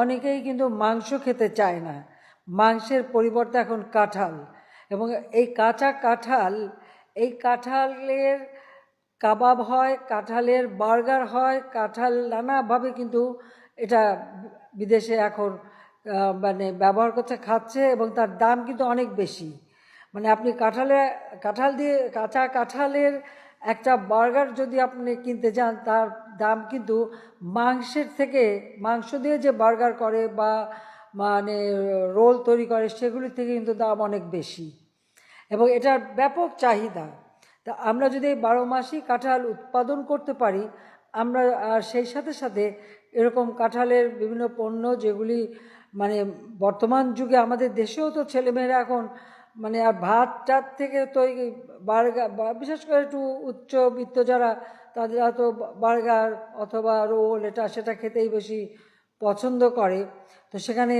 অনেকেই কিন্তু মাংস খেতে চায় না। মাংসের পরিবর্তে এখন কাঁঠাল এবং এই কাঁচা কাঁঠাল, এই কাঁঠালের কাবাব হয়, কাঁঠালের বার্গার হয়, কাঁঠাল নানাভাবে কিন্তু এটা বিদেশে এখন মানে ব্যবহার করছে, খাচ্ছে এবং তার দাম কিন্তু অনেক বেশি। মানে আপনি কাঁঠালে, কাঁঠাল দিয়ে, কাঁচা কাঁঠালের একটা বার্গার যদি আপনি কিনতে যান, তার দাম কিন্তু মাংসের থেকে, মাংস দিয়ে যে বার্গার করে বা মানে রোল তৈরি করে, সেগুলির থেকে কিন্তু দাম অনেক বেশি। এবং এটার ব্যাপক চাহিদা। তা আমরা যদি এই বারো মাসই কাঁঠাল উৎপাদন করতে পারি, আমরা আর সেই সাথে সাথে এরকম কাঁঠালের বিভিন্ন পণ্য যেগুলি মানে বর্তমান যুগে আমাদের দেশেও তো ছেলেমেয়েরা এখন মানে আর ভাত টাত থেকে তো এই বার্গার বিশেষ করে একটু উচ্চবিত্ত যারা, তাদের হয়তো বার্গার অথবা রোল এটা সেটা খেতেই বেশি পছন্দ করে। তো সেখানে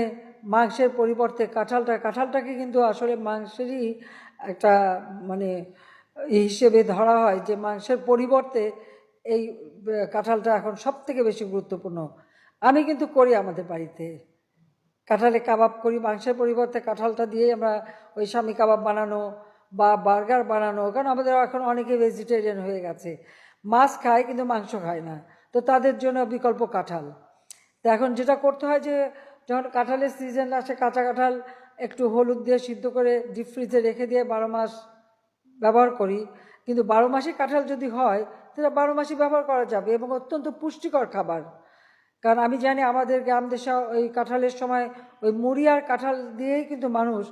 মাংসের পরিবর্তে কাঁঠালটা, কাঁঠালটাকে কিন্তু আসলে মাংসেরই একটা মানে হিসেবে ধরা হয় যে মাংসের পরিবর্তে এই কাঁঠালটা এখন সব থেকে বেশি গুরুত্বপূর্ণ। আমি কিন্তু করি আমাদের বাড়িতে। কাঁঠালে কাবাব করি, মাংসের পরিবর্তে কাঁঠালটা দিয়েই আমরা ওই স্বামী কাবাব বানানো বা বার্গার বানানো, কারণ আমাদের এখন অনেকে ভেজিটেরিয়ান হয়ে গেছে। মাছ খায় কিন্তু মাংস খায় না, তো তাদের জন্য বিকল্প কাঁঠাল। তো এখন যেটা করতে হয় যে, যখন কাঁঠালের সিজন আসে, কাঁচা কাঁঠাল একটু হলুদ দিয়ে সিদ্ধ করে ডিপ ফ্রিজে রেখে দিয়ে বারো মাস ব্যবহার করি, কিন্তু বারো মাসে কাঁঠাল যদি হয়, তাহলে বারো মাসই ব্যবহার করা যাবে এবং অত্যন্ত পুষ্টিকর খাবার। কারণ আমি জানি আমাদের গ্রাম দেশে ওই কাঁঠালের সময় ওই মুড়ি আর কাঁঠাল দিয়েই কিন্তু মানুষ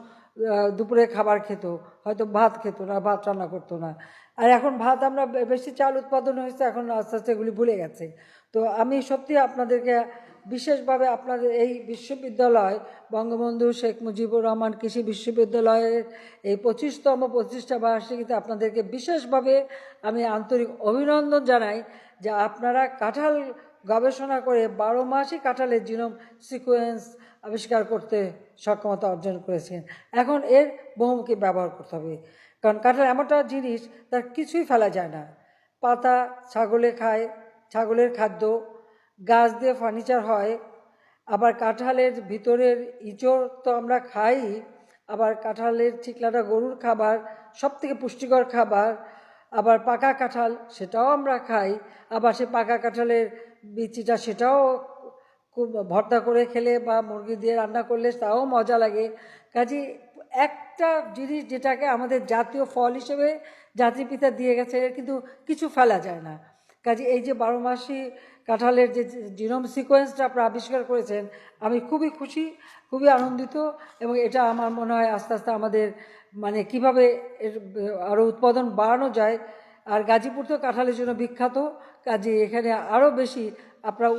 দুপুরে খাবার খেত। হয়তো ভাত খেত না, ভাত রান্না করতো না। আর এখন ভাত আমরা বেশি চাল উৎপাদন হয়েছে, এখন আস্তে আস্তে এগুলি ভুলে গেছে। তো আমি সত্যি আপনাদেরকে বিশেষভাবে আপনাদের এই বিশ্ববিদ্যালয়, বঙ্গবন্ধু শেখ মুজিবুর রহমান কৃষি বিশ্ববিদ্যালয়ের এই পঁচিশতম প্রতিষ্ঠা বার্ষিকীতে আপনাদেরকে বিশেষভাবে আমি আন্তরিক অভিনন্দন জানাই যে আপনারা কাঁঠাল গবেষণা করে বারো মাসই কাঁঠালের জিনোম সিকোয়েন্স আবিষ্কার করতে সক্ষমতা অর্জন করেছেন। এখন এর বহুমুখী ব্যবহার করতে হবে। কারণ কাঁঠাল এমনটা জিনিস, তার কিছুই ফেলা যায় না। পাতা ছাগলে খায়, ছাগলের খাদ্য, গাছ দিয়ে ফার্নিচার হয়, আবার কাঁঠালের ভিতরের ইঁচড় তো আমরা খাই, আবার কাঁঠালের চিকলাটা গরুর খাবার সব থেকে পুষ্টিকর খাবার, আবার পাকা কাঁঠাল সেটাও আমরা খাই, আবার সে পাকা কাঁঠালের বিচিটা সেটাও খুব ভর্তা করে খেলে বা মুরগি দিয়ে রান্না করলে তাও মজা লাগে। কাজে একটা জিনিস যেটাকে আমাদের জাতীয় ফল হিসেবে জাতিপিতা দিয়ে গেছে কিন্তু কিছু ফেলা যায় না। কাজে এই যে বারো মাসি কাঁঠালের যে জিনোম সিকোয়েন্সটা আপনারা আবিষ্কার করেছেন, আমি খুবই খুশি, খুবই আনন্দিত এবং এটা আমার মনে হয় আস্তে আস্তে আমাদের মানে কীভাবে এর আরও উৎপাদন বাড়ানো যায় আর গাজীপুর তো কাঁঠালের জন্য বিখ্যাত কাজে এখানে আরও বেশি আপনারা